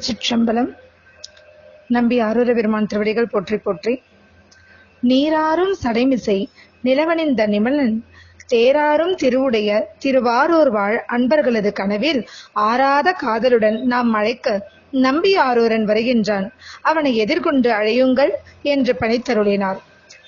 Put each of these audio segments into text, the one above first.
திருச்சிற்றம்பலம். நம்பி ஆரூர பெருமான் திருவடிகள் போற்றி போற்றி. நீராறும் சடைமிசை நிலவணிந்த நிமலன் தேராறும் திருவுடைய திருவாரூர் வாழ் அன்பர்களது கனவில் ஆறாத காதலுடன் நாம் அழைக்க நம்பி ஆரூரன் வருகின்றான். அவனை எதிர்கொண்டு அழையுங்கள் என்று பணித்தருளினார்.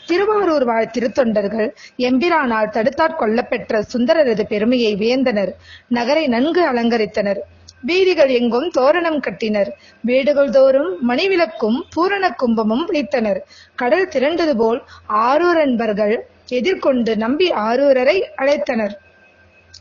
திருவாரூர் வாழ் திருத்தொண்டர்கள் எம்பிரானால் தடுத்தாற் கொல்லப்பெற்ற சுந்தரரது பெருமையை வியந்தனர். நகரை நன்கு அலங்கரித்தனர். வீதிகள் எங்கும் தோரணம் கட்டினர். வீடுகள் தோறும் மணிவிளக்கும் பூரண கும்பமும் வைத்தனர் கடல் திரண்டது போல் ஆரூர் அன்பர்கள் எதிர்கொண்டு நம்பி ஆரூரரை அழைத்தனர்.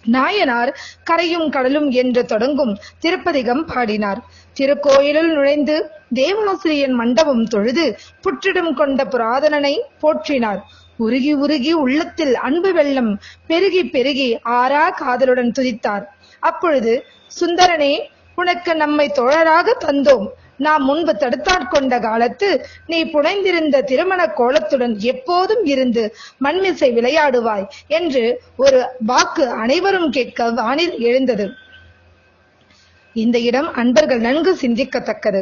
நாயனார் கரையும் கடலும் என்று தொடங்கும் திருப்பதிகம் பாடினார். திருக்கோயிலுள் நுழைந்து தேவாசிரியன் மண்டபம் தொழுது புற்றிடம் கொண்ட புராதனனை போற்றினார். உருகி உருகி உள்ளத்தில் அன்பு வெள்ளம் பெருகி பெருகி ஆறா காதலுடன் துதித்தார். அப்பொழுது சுந்தரனே உனக்கு நம்மை தோழராக தந்தோம். நாம் முன்பு தடுத்தாட்கொண்ட காலத்து நீ புனைந்திருந்த திருமண கோலத்துடன் எப்போதும் இருந்து மண்மிசை விளையாடுவாய் என்று ஒரு வாக்கு அனைவரும் கேட்க வானில் எழுந்தது. இந்த இடம் அன்பர்கள் நன்கு சிந்திக்கத்தக்கது.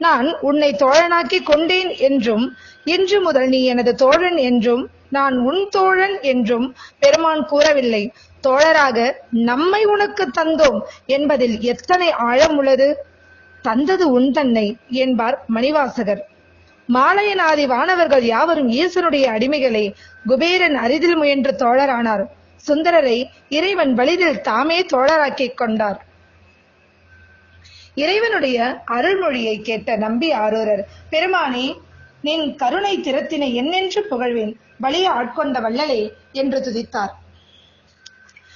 நான் உன்னை தோழனாக்கி கொண்டேன் என்றும் இன்று முதல் நீ எனது தோழன் என்றும் நான் உன் தோழன் என்றும் பெருமான் கூறவில்லை. தோழராக நம்மை உனக்கு தந்தோம் என்பதில் எத்தனை ஆழம் உள்ளது? தந்தது உன் தன்னை என்பார் மணிவாசகர். மாலையனாதி வானவர்கள் யாவரும் ஈசனுடைய அடிமைகளை குபேரன் அரிதில் முயன்று தோழரானார். சுந்தரரை இறைவன் வலிதில் தாமே தோழராக்கிக் கொண்டார். இறைவனுடைய அருள்மொழியை கேட்ட நம்பி ஆரூரர் பெருமானே நின் கருணை திறத்தினை என்னென்று புகழ்வேன்? வலிய ஆட்கொண்ட வள்ளலே என்று துதித்தார்.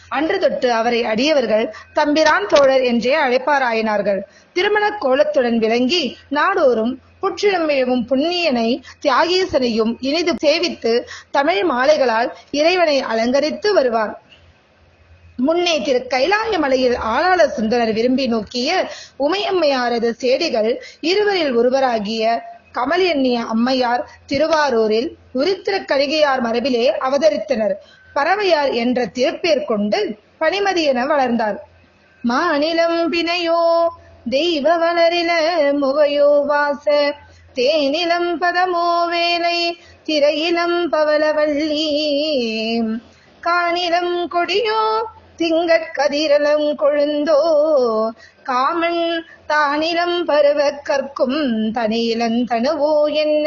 அன்று தொட்டு அவரை அடியவர்கள் தம்பிரான் தோழர் என்றே அழைப்பாராயினார்கள். திருமண கோலத்துடன் விளங்கி நாடோறும் புற்றிடமிழவும் புண்ணியனை தியாகீசனையும் இனிது சேவித்து தமிழ் மாலைகளால் இறைவனை அலங்கரித்து வருவார். முன்னே திரு கைலாய மலையில் ஆளாள சுந்தரர் விரும்பி நோக்கிய உமையம்மையாரது சேடிகள் இருவரில் ஒருவராகிய கமல் எண்ணிய அம்மையார் திருவாரூரில் உருத்திர கழிகையார் மரபிலே அவதரித்தனர். பறவையார் என்ற திருப்பேர் கொண்டு பனிமதி என வளர்ந்தார். மாநிலம் பிணையோ தெய்வ வளரில முகையோ வாச தேனிலம் பதமோ வேலை திரையிலம் பவலவல்லி காணிலம் கொடியோ திங்கட் கதிரலம் கொழுந்தோ. காமன் தானிலம் பருவ கற்கும் தனியிலன் தனுவோ என்ன?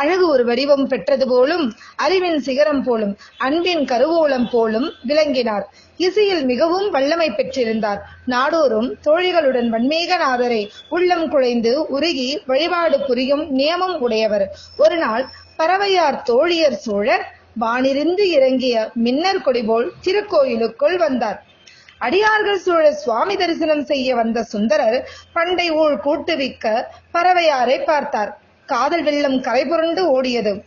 அழகு ஒரு வடிவம் பெற்றது போலும் அறிவின் சிகரம் போலும் அன்பின் கருவூலம் போலும் விளங்கினார். இசையில் மிகவும் வல்லமை பெற்றிருந்தார். நாடோறும் தோழிகளுடன் வன்மீகநாதரை உள்ளம் குழைந்து உருகி வழிபாடு புரியும் நியமம் உடையவர். ஒரு நாள் பறவையார் தோழியர் சோழர் வானிருந்து இறங்கிய மின்னர் கொடி போல் திருக்கோயிலுக்குள் வந்தார். அடியார்கள் சூழ சுவாமி தரிசனம் செய்ய வந்த சுந்தரர் பண்டை ஊழ் கூட்டுவிக்க பறவையாரை பார்த்தார். காதல் வெள்ளம் கரை புரண்டு ஓடியது.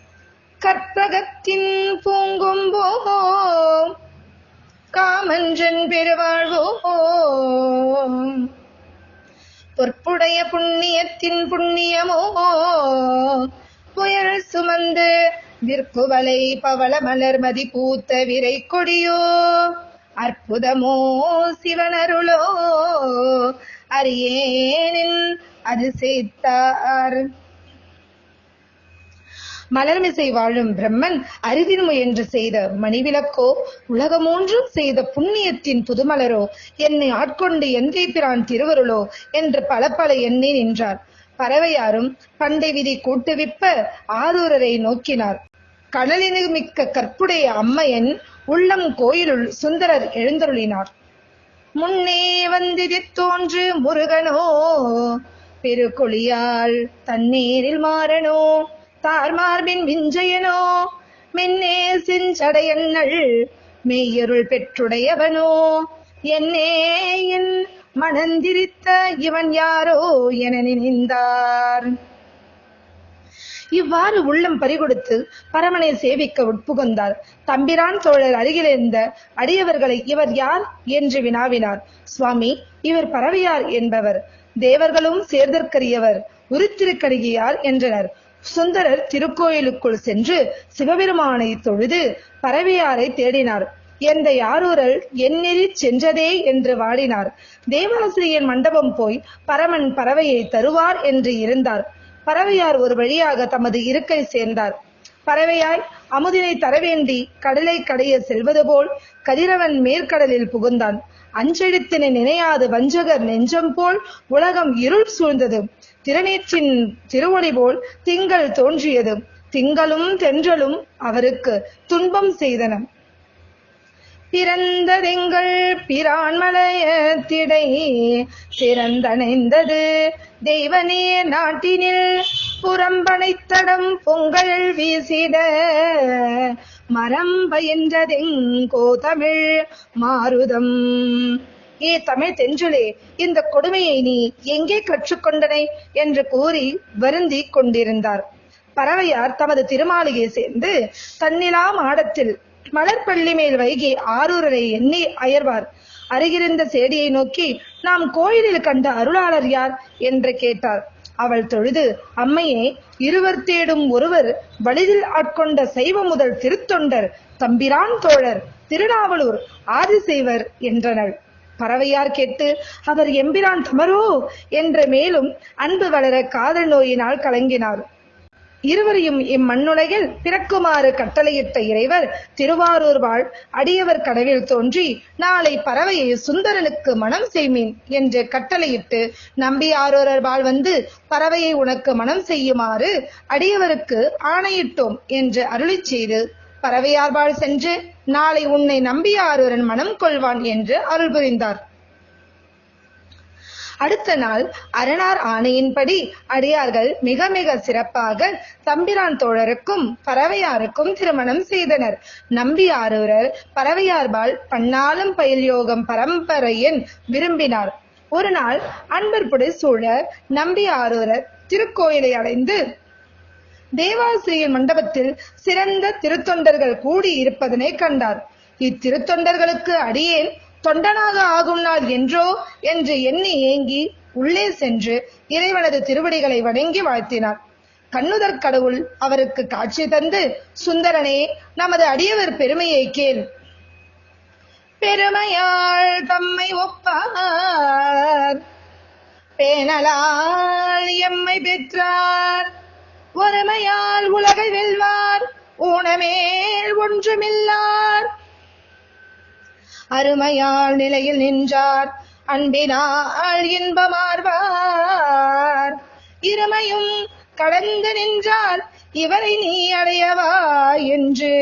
கற்பகத்தின் பூங்கும்போ காமன்றன் பெருவாழ்வோ பொற்புடைய புண்ணியத்தின் புண்ணியமோ. புயல் சுமந்து விற்குவலை பவள மலர் மதி பூத்த விரை கொடியோ. அற்புதமோ சிவனருளோ. அரியேனின் அது சேர்த்தார். மலர்மிசை வாழும் பிரம்மன் அரிதின் முயன்று செய்த மணிவிளக்கோ உலகமூன்றும் செய்த புண்ணியத்தின் புதுமலரோ என்னை ஆட்கொண்டு எந்தை பிரான் திருவருளோ என்று பல பல எண்ணி நின்றார். பறவையாரும் பண்டை விதி கூட்டுவிப்ப ஆரூரரை நோக்கினார். கடலினு மிக்க கற்புடைய அம்மையன் உள்ளம் கோயிலுள் சுந்தரர் எழுந்தருளினார். முன்னே வந்திதி தோன்று முருகனோ பெருக்கொழியால் தண்ணீரில் மாறனோ தார்மார்பின் விஞ்சயனோ? மென்னே செஞ்சடையன்னள் மெய்யருள் பெற்றுடையவனோ? என்னே என் மனந்திரித்த இவன் யாரோ என நினைந்தார். இவ்வாறு உள்ளம் பறிகொடுத்து பரமனை சேவிக்க உட்புகுந்தார். தம்பிரான் தோழர் அருகிலிருந்த அடியவர்களை இவர் யார் என்று வினாவினார். சுவாமி இவர் பறவையார் என்பவர். தேவர்களும் சேர்தற்கரியவர். உருத்திருக்கடிகையார் என்றனர். சுந்தரர் திருக்கோயிலுக்குள் சென்று சிவபெருமானை தொழுது பரவியாரை தேடினார். எந்த யாரூரல் எந்நெறி சென்றதே என்று வாடினார். தேவாசிரியன் மண்டபம் போய் பரமன் பறவையை தருவார் என்று இருந்தார். பறவையார் ஒரு வழியாக தமது இருக்கை சேர்ந்தார். பறவையாய் அமுதினை தரவேண்டி கடலை கடைய செல்வது போல் கதிரவன் மேற்கடலில் புகுந்தான். அஞ்செழுத்தினை நினையாது வஞ்சகர் நெஞ்சம் போல் உலகம் இருள் சூழ்ந்தது. திருநீற்றின் திருவொளி போல் திங்கள் தோன்றியது. திங்களும் தென்றலும் அவருக்கு துன்பம் செய்தன. பிறந்ததெங்கள் பிரான்மலையத்திடை சிறந்தணைந்தது தெய்வனே நாட்டினில் புறம்பனைத்தடம் பொங்கல் வீசிட. மரம் பயின்றதெங்கோ தமிழ் மாருதம். ஏ தமிழ் தென்றலே இந்த கொடுமையை நீ எங்கே கற்றுக்கொண்டனை? என்று கூறி வருந்தி கொண்டிருந்தார். பறவையார் தமது திருமாளிகை சேர்ந்து தன்னிலா மாடத்தில் மலர்பள்ளி மேல் வைகி ஆரூரரை எண்ணி அயர்வார். அருகிருந்த சேடியை நோக்கி நாம் கோயிலில் கண்ட அருளாளர் யார்? என்று கேட்டார். அவள் தொழுது அம்மையே இருவர் தேடும் ஒருவர் வலிதில் ஆட்கொண்ட சைவ முதல் திருத்தொண்டர் தம்பிரான் தோழர் திருநாவலூர் ஆதிசைவர் என்றனர் பறவையார் கேட்டு அவர் எம்பிரான் தமரோ? என்ற மேலும் அன்பு வளர காதல் நோயினால் கலங்கினார். இருவரையும் இம்மண்ணுலகில் பிறக்குமாறு கட்டளையிட்ட இறைவர் திருவாரூர் வாழ் அடியவர் கனவில் தோன்றி நாளை பறவையை சுந்தரனுக்கு மனம் செய்மீன் என்று கட்டளையிட்டு நம்பி ஆரூரர் வாழ் வந்து பறவையை உனக்கு மனம் செய்யுமாறு அடியவருக்கு ஆணையிட்டோம் என்று அருளி செய்து பறவையார்பால் சென்று நாளை உன்னை நம்பிய ஆறுவரன் மனம் கொள்வான் என்று அருள் புரிந்தார். அடுத்த நாள் அரணார் ஆணையின்படி அடியார்கள் மிக மிக சிறப்பாக தம்பிரான் தோழருக்கும் பறவையாருக்கும் திருமணம் செய்தனர். நம்பி ஆரூரர் பறவையார்பால் பன்னாலும் பயில் யோகம் பரம்பரையின் விரும்பினார். ஒரு நாள் அன்பர்புடை சூழ நம்பி ஆரூரர் திருக்கோயிலை அடைந்து தேவாசிரியர் மண்டபத்தில் சிறந்த திருத்தொண்டர்கள் கூடி இருப்பதனை கண்டார். இத்திருத்தொண்டர்களுக்கு அடியேன் தொண்டனாக ஆகும் நாள் என்றோ என்று எண்ணி ஏங்கி உள்ளே சென்று இறைவனது திருவடிகளை வணங்கி வாழ்த்தினார். கண்ணுதற் கடவுள் அவருக்கு காட்சி தந்து சுந்தரனே நமது அடியவர் பெருமையை கேள். பெருமையாள் தம்மை ஒப்பார். பேணலால் எம்மை பெற்றார். ஒருமையால் உலகை வெல்வார் ஊனமேல் ஒன்றுமில்லார். அருமையால் நிலையில் நின்றார் அன்பினால் இன்பமார்வார். இருமையும் கடந்து நின்றார் இவரை நீ அடையவா என்று.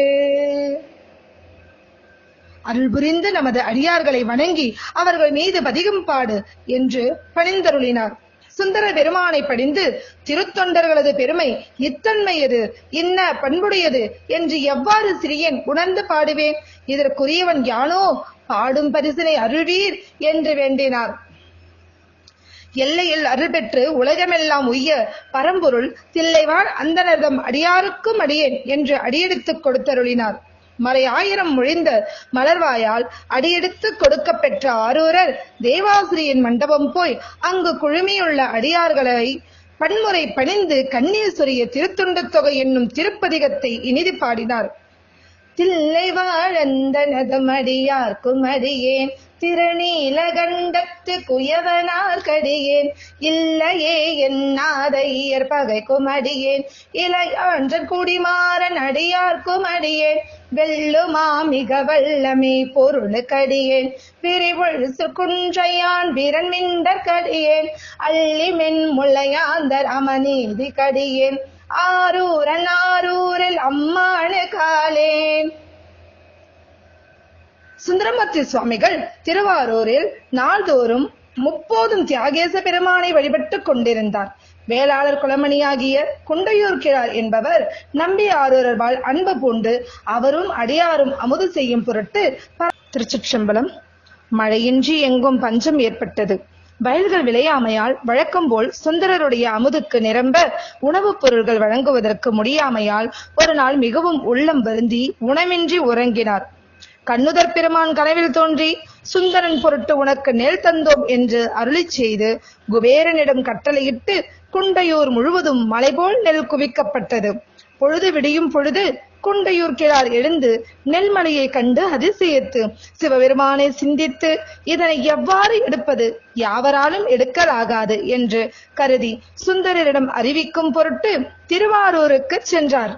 அருள் புரிந்து நமது அடியார்களை வணங்கி அவர்கள் மீது பதிகம் பாடு என்று பணிந்தருளினார். சுந்தர பெருமானை படிந்து திருத்தொண்டர்களது பெருமை இத்தன்மையது. இன்ன பண்புடையது என்று எவ்வாறு சிறியன் உணர்ந்து பாடுவேன்? இதற்குரியவன் யானோ? பாடும் பரிசினை அருள்வீர் என்று வேண்டினார். எல்லையில் அருள் பெற்று உலகமெல்லாம் உய்ய பரம்பொருள் தில்லைவான் அந்தனர்தம் அடியாருக்கும் அடியேன் என்று அடியெடுத்துக் கொடுத்தருளினார். மறை ஆயிரம் முழிந்த மலர்வாயால் அடியெடுத்து கொடுக்க பெற்ற ஆரூரர் தேவாசிரியின் மண்டபம் போய் அங்கு குழுமியுள்ள அடியார்களை பன்முறை பணிந்து கண்ணீர் சொரிய திருத்துண்ட தொகை என்னும் திருப்பதிகத்தை இனிது பாடினார். தில்லை வாழந்தனதமடியார்க்கும் அடியேன் திருநீலகண்டத்து குயவனார் கடியேன் இல்லையே என்னாத இயற் பகைக்கும் அடியேன் இளையான்றன் குடிமாறன் அடியார்க்கும் அடியேன் வெல்லுமா மிக வல்லமே பொருளுக்கடியேன் பிரிவுள் குன்றையான் விரன் மிண்டர் கடியேன் அள்ளி மென் முளையாந்தர் அமநீதி கடியேன் ஆரூரன் ஆரூரில் அம்மானு காலேன். சுந்தரமூர்த்தி சுவாமிகள் திருவாரூரில் நாள்தோறும் முப்போதும் தியாகேச பெருமானை வழிபட்டுக் கொண்டிருந்தார். வேளாளர் குலமணியாகிய குண்டையூர் கிழார் என்பவர் நம்பி ஆரூரர்வாள் அன்பு பூண்டு அவரும் அடியாரும் அமுது செய்யும் பொருட்டு திருச்சிற்றம்பலம். மழையின்றி எங்கும் பஞ்சம் ஏற்பட்டது. வயல்கள் விளையாமையால் வழக்கம் போல் சுந்தரருடைய அமுதுக்கு நிரம்ப உணவுப் பொருள்கள் வழங்குவதற்கு முடியாமையால் ஒரு நாள் மிகவும் உள்ளம் வருந்தி உணவின்றி உறங்கினார். கண்ணுதர் பெருமான் கனவில் தோன்றி சுந்தரன் பொருட்டு உனக்கு நெல் தந்தோம் என்று அருளிச் செய்து குபேரனிடம் கட்டளையிட்டு குண்டையூர் முழுவதும் மலைபோல் நெல் குவிக்கப்பட்டது. பொழுது விடியும் பொழுது குண்டையூர் கிழார் எழுந்து நெல்மலையை கண்டு அதிசயித்து சிவபெருமானை சிந்தித்து இதனை எவ்வாறு எடுப்பது யாவராலும் எடுக்கலாகாது என்று கருதி சுந்தரரிடம் அறிவிக்கும் பொருட்டு திருவாரூருக்கு சென்றார்.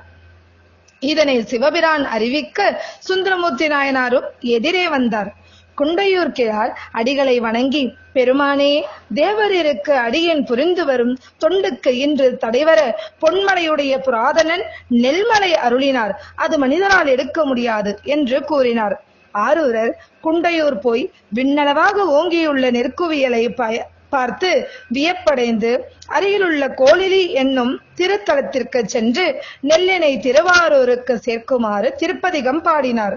இதனை சிவபிரான் அறிவிக்க சுந்தரமூர்த்தி நாயனாரும் எதிரே வந்தார். குண்டையூர் கிழார் அடிகளை வணங்கி பெருமானே தேவரிற்கு அடியேன் புரிந்து வரும் தொண்டுக்கு இன்று தடைவர பொன்மலையுடைய புராதனன் நெல்மலை அருளினார். அது மனிதனால் எடுக்க முடியாது என்று கூறினார். ஆரூரர் குண்டையூர் போய் விண்ணளவாக ஓங்கியுள்ள நெற்குவியலை பய பார்த்து வியப்படைந்து அருகிலுள்ள கோளிலி என்னும் திருத்தலத்திற்கு சென்று நெல்லினை திருவாரூருக்கு சேர்க்குமாறு திருப்பதிகம் பாடினார்.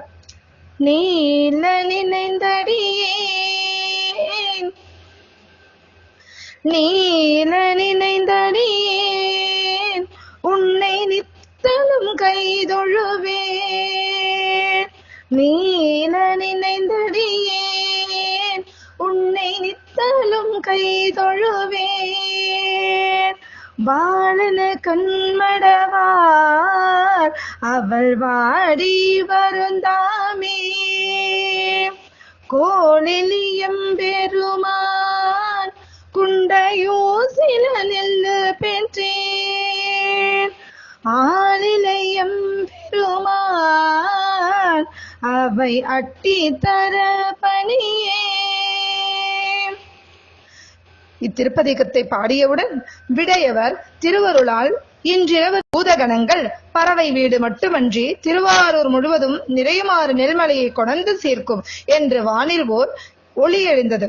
நீல நினைந்தடியேன். நீல நினைந்தடியேன். உன்னை நித்தலும் கைதொழுவேன். நீல நினைந்தடியேன். உன்னை நித்தலும் கைதொழுவேன். பாலன கண்மடவார். அவள் வாடி வருந்தார். கோணெலியம் பெருமான் குண்டையோ சில நெல்லு பெற்றேன். ஆளிலையம் பெருமான் அவை அட்டி தர பணியே இத்திருப்பதிகத்தை பாடியவுடன் விடையவர் திருவருளால் இன்றிரவு பூதகணங்கள் பறவை வீடு மட்டுமன்றி திருவாரூர் முழுவதும் நிறையுமாறு நெல்மலையை கொணர்ந்து சேர்க்கும் என்று வானில் ஓர் ஒளி எழுந்தது.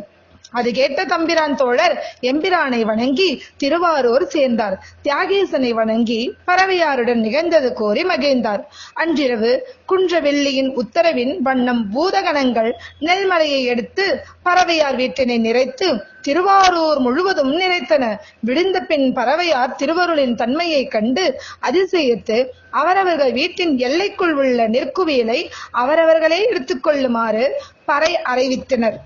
அது கேட்ட தம்பிரான் தோழர் எம்பிரானை வணங்கி திருவாரூர் சேர்ந்தார். தியாகேசனை வணங்கி பறவையாருடன் நிகழ்ந்தது கோரி மகிழ்ந்தார். அன்றிரவு குன்றவெள்ளியின் உத்தரவின் வண்ணம் பூதகணங்கள் நெல்மலையை எடுத்து பறவையார் வீட்டினை நிறைத்து திருவாரூர் முழுவதும் நிறைத்தன. விழுந்த பின் பறவையார் திருவருளின் தன்மையை கண்டு அதிசயித்து அவரவர்கள் வீட்டின் எல்லைக்குள் உள்ள நெற்குவியலை அவரவர்களே எடுத்துக்கொள்ளுமாறு பறை அறிவித்தனர்.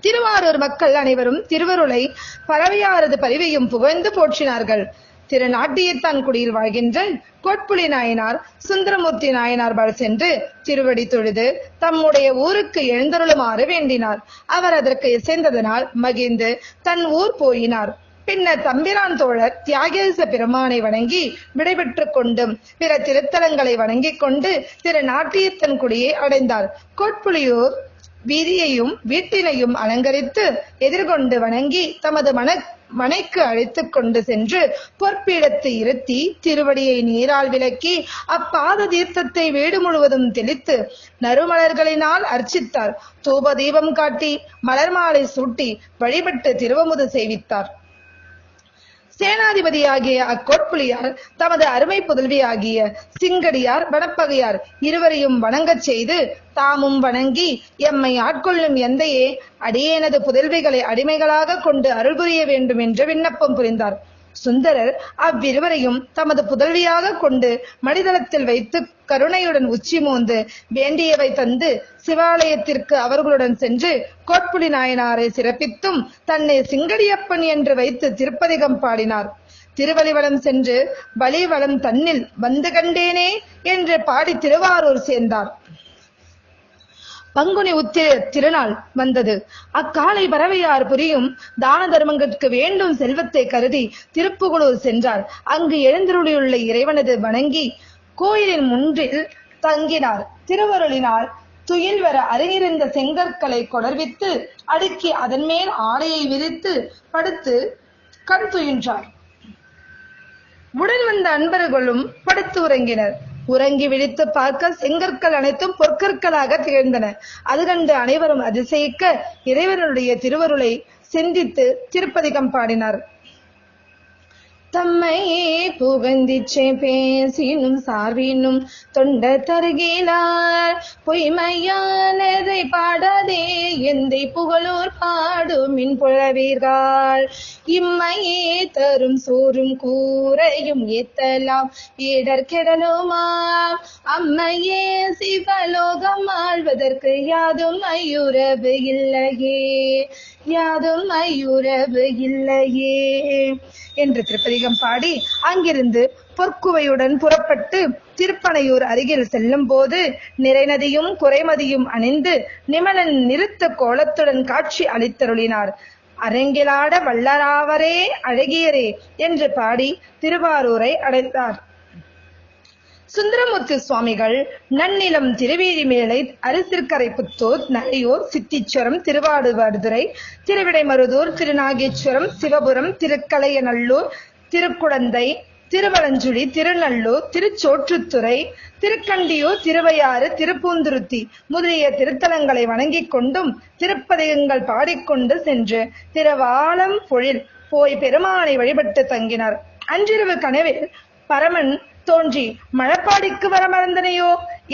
திருவாரூர் மக்கள் அனைவரும் திருவருளை பறவையாரது பதிவையும் புகழ்ந்து போற்றினார்கள். திரு நாட்டியத்தான்குடியில் வாழ்கின்ற கோட்புலி நாயனார் சுந்தரமூர்த்தி நாயனார் பால் சென்று திருவடி தொழுது தம்முடைய ஊருக்கு எழுந்தருளுமாறு வேண்டினார். அவர் அதற்கு இசைந்ததனால் மகிழ்ந்து தன் ஊர் போயினார். பின்னர் தம்பிரான் தோழர் தியாகேச பெருமானை வணங்கி விடைபெற்றுக் கொண்டும் பிற திருத்தலங்களை வணங்கிக் கொண்டு திரு நாட்டியத்தன் குடியை அடைந்தார். கோட்புலியூர் வீதியையும் வீட்டினையும் அலங்கரித்து எதிர்கொண்டு வணங்கி தமது மன மனைக்கு அழைத்து கொண்டு சென்று பொற்பீடத்தை இருத்தி திருவடியை நீரால் விலக்கி அப்பாத தீர்த்தத்தை வீடு முழுவதும் தெளித்து நறுமலர்களினால் அர்ச்சித்தார். தூப தீபம் காட்டி மலர் மாலை சூட்டி வழிபட்டு திருவமுது செய்வித்தார் சேனாதிபதியாகிய அக்கோட்புலியார் தமது அருமை புதல்வியாகிய சிங்கடியார் வனப்பகையார் இருவரையும் வணங்கச் செய்து தாமும் வணங்கி எம்மை ஆட்கொள்ளும் எந்தையே அடியேனது புதல்விகளை அடிமைகளாக கொண்டு அருள் புரிய வேண்டும் என்று விண்ணப்பம் புரிந்தார். சுந்தரர் அவ்விருவரையும் தமது புதல்வியாக கொண்டு மடிதளத்தில் வைத்து கருணையுடன் உச்சி மோந்து வேண்டியவை தந்து சிவாலயத்திற்கு அவர்களுடன் சென்று கோட்புலி நாயனாரை சிறப்பித்தும் தன்னை சிங்கடியப்பன் என்று வைத்து திருப்பதிகம் பாடினார். திருவலிவலம் சென்று வலிவலம் தன்னில் வந்து கண்டேனே என்று பாடி திருவாரூர் சேர்ந்தார். பங்குனி உத்திர திருநாள் வந்தது. அக்காலை பறவையார் புரியும் தான தர்மங்களுக்கு வேண்டும் செல்வத்தை கருதி திருப்புகலூர் சென்றார். அங்கு எழுந்தருளியுள்ள இறைவனது வணங்கி கோயிலின் முன்றில் தங்கினார். திருவருளினால் துயில் வர அருகிருந்த செங்கற்களை கொடர்வித்து அடுக்கி அதன் மேல் ஆடையை விரித்து படுத்து கண் துயின்றார். உடன் வந்த அன்பர்களும் படுத்து உறங்கினர். உறங்கி விழித்து பார்க்க செங்கற்கள் அனைத்தும் பொற்கற்களாக திகழ்ந்தன. அது கண்டு அனைவரும் அதிசயிக்க இறைவனுடைய திருவருளை சிந்தித்து திருப்பதிகம் பாடினார். தம்மையே புகந்திச்சே பேசினும் சார்பினும் தொண்ட தருகிலார் பொய்மையானதை பாடாதே எந்தை புகழூர் பாடுமின் புழவீர்கள் இம்மையே தரும் சோறும் கூரையும் ஏத்தலாம் ஏடர் கெடலுமாம். அம்மையே சிவலோகம் ஆழ்வதற்கு யாதும் ஐயுறவு இல்லையே. யாதும் ஐயுறவு இல்லையே என்று திருப்பதிகம் பாடி அங்கிருந்து பொற்குவையுடன் புறப்பட்டு திருப்பனையூர் அருகில் செல்லும் போது நிறைநதியும் குறைமதியும் அணிந்து நிமலன் நிறுத்த கோலத்துடன் காட்சி அளித்தருளினார். அரங்கிலாட வல்லராவரே அழகியரே என்று பாடி திருவாரூரை அடைந்தார். சுந்தரமூர்த்தி சுவாமிகள் நன்னிலம் திருவேதிமேலை அரசிற்கரை புத்தூர் நரையூர் சித்திச்சுரம் திருவாடுவடுதுறை திருவிடைமருதூர் திருநாகேஸ்வரம் சிவபுரம் திருக்கலையநல்லூர் திருக்குடந்தை திருவலஞ்சுழி திருநல்லூர் திருச்சோற்றுத்துறை திருக்கண்டியூர் திருவையாறு திருப்பூந்துருத்தி முதலிய திருத்தலங்களை வணங்கிக் கொண்டும் திருப்பதிகங்கள் பாடிக்கொண்டு சென்று திருவாலம் பொழில் போய் பெருமானை வழிபட்டு தங்கினார். அன்றிரவு கனவில் பரமன் தோன்றி மழப்பாடிக்கு வர மறந்தனையோ?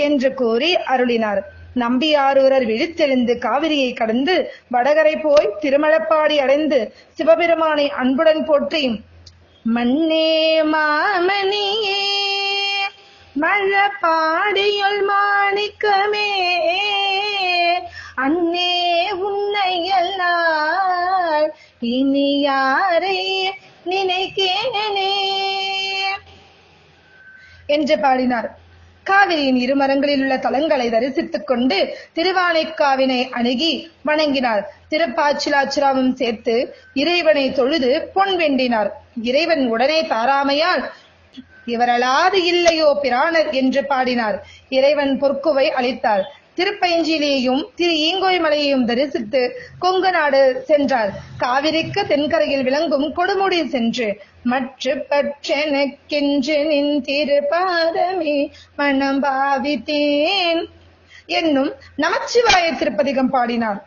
என்று கூறி அருளினார். நம்பியாரூரர் விழித்தெழுந்து காவிரியை கடந்து வடகரை போய் திருமழப்பாடி அடைந்து சிவபெருமானை அன்புடன் போற்றி மண்ணே மாமணியே மழப்பாடியுள் மாணிக்கமே அன்னே உன்னையல்லால் இனி யாரை நினைக்கேனே? என்று பாடினார். காவிரியின் இரு மரங்களில் உள்ள தலங்களை தரிசித்துக் கொண்டு திருவானைக்காவினை அணுகி வணங்கினார். திருப்பாச்சிலாச்சிராமம் சேர்த்து இறைவனை தொழுது பொன் வேண்டினார் இறைவன் உடனே தாராமையால் இவரலாது இல்லையோ பிராணர் என்று பாடினார். இறைவன் பொற்குவை அளித்தார். திருப்பயஞ்சியிலேயும் திரு ஈங்கோய்மலையையும் தரிசித்து கொங்கு நாடு சென்றார். காவிரிக்கு தென்கரையில் விளங்கும் கொடுமுடி சென்று மற்ற பற்றெனக்கென்று நின் திருப்பாதமே மனம் பாவித்தேன். என்னும் நமச்சிவாய திருப்பதிகம் பாடினார்.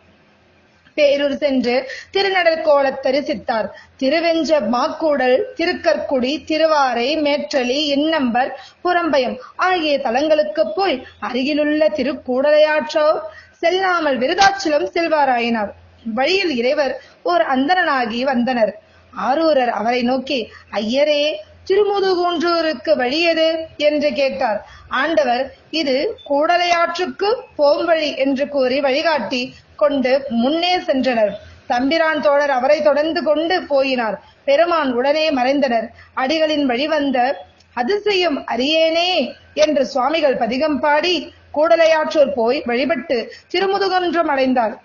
பேரூர் சென்று திருநடல் கோலத் தரிசித்தார் திருவெஞ்ச மாக்கூடல் திருக்கற்குடி திருவாரை மேற்றலி இன்னம்பர் புறம்பயம் ஆகிய தலங்களுக்கு போய் அருகிலுள்ள திருக்கூடலையாற்றோ செல்லாமல் விருதாச்சலம் செல்வாராயினார். வழியில் இறைவர் ஓர் அந்தரனாகி வந்தனர். ஆரூரர் அவரை நோக்கி ஐயரே திருமுதுகுன்றூருக்கு வழியது என்று கேட்டார். ஆண்டவர் இது கூடலையாற்றுக்கு போம் வழி என்று கூறி வழிகாட்டி கொண்டு முன்னே சென்றனர். தம்பிரான் தோழர் அவரை தொடர்ந்து கொண்டு போயினார். பெருமான் உடனே மறைந்தனர். அடிகளின் வழிவந்த அதிசயம் அறியேனே என்று சுவாமிகள் பதிகம் பாடி கூடலையாற்றூர் போய் வழிபட்டு திருமுதுகன்றம் அடைந்தார்.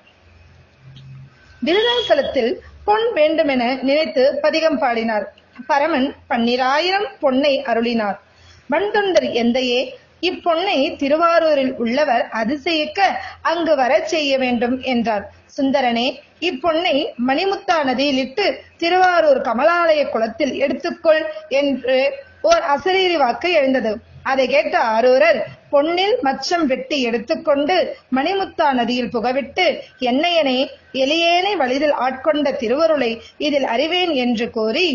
விருதாசலத்தில் பொன் வேண்டுமென நினைத்து பதிகம் பாடினார். பரமன் பன்னிராயிரம் பொன்னை அருளினார். வண்தொண்டர் எந்தையே இப்பொன்னை திருவாரூரில் உள்ளவர் அதிசயிக்க அங்கு வரச் செய்ய வேண்டும் என்றார். சுந்தரனே இப்பொன்னை மணிமுத்தா நதியில் இட்டு திருவாரூர் கமலாலய குளத்தில் எடுத்துக்கொள் என்று ஓர் அசரீரி வாக்கு எழுந்தது. அதை கேட்ட ஆரூரர் பொன்னில் மச்சம் வெட்டி எடுத்துக்கொண்டு மணிமுத்தா நதியில் புகவிட்டு என்னையனே எளியேனை வழிதில் ஆட்கொண்ட திருவருளை இதில் அறிவேன் என்று கூறி